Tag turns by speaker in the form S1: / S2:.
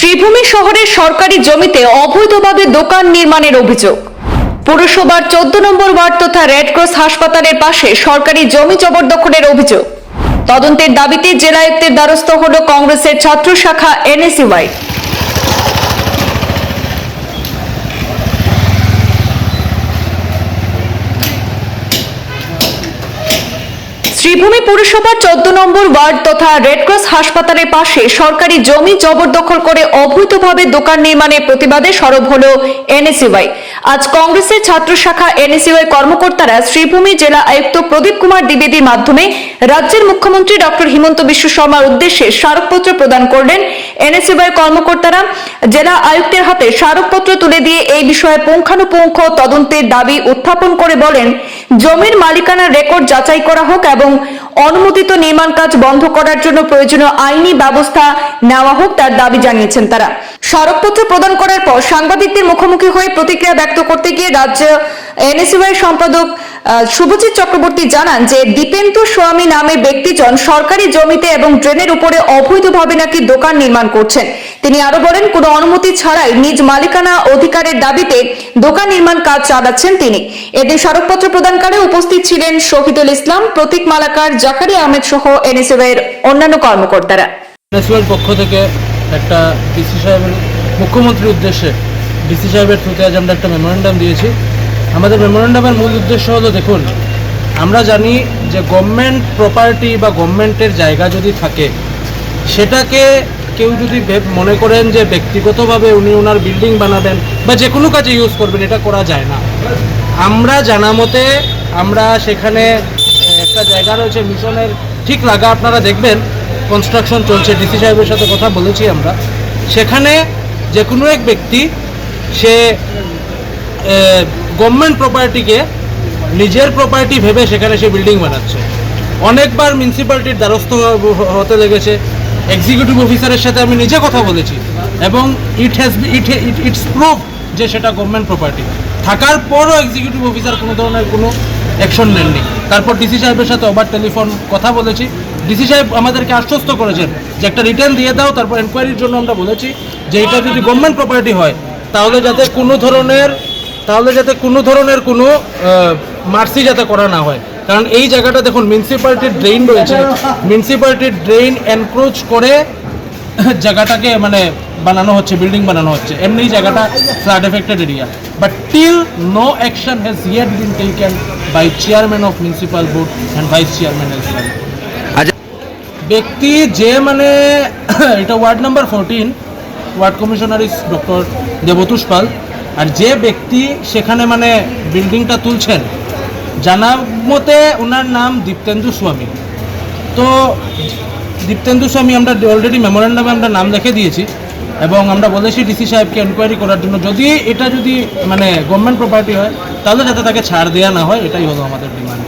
S1: শ্রীভূমি শহরের সরকারি জমিতে অবৈধভাবে দোকান নির্মাণের অভিযোগ। পুরসভার চোদ্দ নম্বর ওয়ার্ড তথা রেডক্রস হাসপাতালের পাশে সরকারি জমি জবরদখলের অভিযোগ। তদন্তের দাবিতে জেলায়ত্তের দ্বারস্থ হল কংগ্রেসের ছাত্র শাখা এনএসইউআই। শ্রীভূমি পুরসভার চোদ্দ নম্বর ওয়ার্ড তথা রেডক্রস হাসপাতালের পাশে সরকারি জমি জবরদখল করে অবৈধভাবে দোকান নির্মাণের প্রতিবাদে সরব হল এনএসইউআই আজ কংগ্রেসের ছাত্র শাখা এনএসইউআই কর্মকর্তারা শ্রীভূমি জেলা আয়ুক্ত প্রদীপ কুমার দ্বিবেদীর মাধ্যমে রাজ্যের মুখ্যমন্ত্রী ডক্টর হিমন্ত বিশ্ব শর্মার উদ্দেশ্যে স্মারকপত্র প্রদান করলেন এনএসইউআই কর্মকর্তারা। জেলা আয়ুক্তের হাতে স্মারকপত্র তুলে দিয়ে এই বিষয়ে পুঙ্খানুপুঙ্খ তদন্তের দাবি উত্থাপন করে বলেন, জমির মালিকানার রেকর্ড যাচাই করা হোক এবং অনুমোদিত নির্মাণ কাজ বন্ধ করার জন্য প্রয়োজনীয় আইনি ব্যবস্থা নেওয়া হোক তার দাবি জানিয়েছেন তারা। স্মারকপত্র প্রদান করার পর সাংবাদিকদের মুখোমুখি হয়ে প্রতিক্রিয়া ব্যক্ত করতে গিয়ে রাজ্য এনএসইউআই সম্পাদক শুভজিৎ চক্রবর্তী জানান যে দীপেন্দু স্বামী নামে ব্যক্তিজন সরকারি জমিতে এবং ড্রেনের উপরে অবৈধভাবে নাকি দোকান নির্মাণ করছেন। তিনি আরও বলেন, কোনো অনুমতি ছাড়াই নিজ মালিকানা অধিকারের দাবিতে দোকান নির্মাণ কাজ চালাচ্ছেন তিনি। এদিন স্মারকপত্র প্রদানকালে উপস্থিত ছিলেন শহীদুল ইসলাম, প্রতীক মালাকার জাকারি আহমেদ সহ এনএসএফ এর অন্যান্য কর্মকর্তারা।
S2: পক্ষ থেকে একটা ডিসি সাহেবের মুখ্যমন্ত্রীর উদ্দেশ্যে, ডিসি সাহেবের থ্রুতে আজ আমরা একটা মেমোরেন্ডাম দিয়েছি। আমাদের মেমোরেন্ডামের মূল উদ্দেশ্য হলো, দেখুন, আমরা জানি যে গভর্নমেন্ট প্রপার্টি বা গভর্নমেন্টের জায়গা যদি থাকে, সেটাকে কেউ যদি মনে করেন যে ব্যক্তিগতভাবে উনি ওনার বিল্ডিং বানাবেন বা যে কোনো কাজে ইউজ করবেন, এটা করা যায় না। আমরা জানা মতে আমরা সেখানে একটা জায়গা রয়েছে মিশনের, ঠিক লাগা আপনারা দেখবেন কনস্ট্রাকশন চলছে ডিসি সাহেবের সাথে কথা বলেছি আমরা। সেখানে যে কোনো এক ব্যক্তি, সে গভর্নমেন্ট প্রপার্টিকে নিজের প্রপার্টি ভেবে সেখানে সে বিল্ডিং বানাচ্ছে। অনেকবার মিউনিসিপ্যালিটির দ্বারস্থ হতে লেগেছে। এক্সিকিউটিভ অফিসারের সাথে আমি নিজে কথা বলেছি এবং it has it it's proof যে সেটা গভর্নমেন্ট প্রপার্টি থাকার পরও এক্সিকিউটিভ অফিসার কোনো ধরনের কোনো অ্যাকশন নেননি। তারপর ডিসি সাহেবের সাথে ওভার টেলিফোন কথা বলেছি। ডিসি সাহেব আমাদেরকে আশ্বস্ত করেছেন যে একটা রিটার্ন দিয়ে দাও, তারপর এনকোয়ারির জন্য আমরা বলেছি যে এটা যদি গভর্নমেন্ট প্রপার্টি হয়, তাহলে যাতে কোনো ধরনের, তাহলে যাতে কোনো ধরনের কোনো মার্সি যাতে করা না হয়। কারণ এই জায়গাটা দেখুন মিউনিসিপ্যালিটির ড্রেন রয়েছে। মিউনিসিপ্যালিটির ড্রেন এনক্রোচ করে জায়গাটাকে মানে বানানো হচ্ছে বিল্ডিং বানানো হচ্ছে। এমনি জায়গাটা flood affected area but till no action has yet been taken by chairman of municipal board and vice chairman as ব্যক্তি যে মানে এটা ward number fourteen ward commissioner is doctor Debtosh Pal. আর যে ব্যক্তি সেখানে মানে বিল্ডিংটা তুলছেন জানা মতে ওনার নাম দীপ্তেন্দু স্বামী। তো দীপ্তেন্দু স্বামী, আমরা অলরেডি মেমোরেন্ডামে আমরা নাম লিখে দিয়েছি এবং আমরা বলেছি ডিসি সাহেবকে এনকোয়ারি করার জন্য। যদি এটা যদি মানে গভর্নমেন্ট প্রপার্টি হয়, তাহলে যাতে তাকে ছাড় দেওয়া না হয়, এটাই হলো আমাদের ডিমান্ড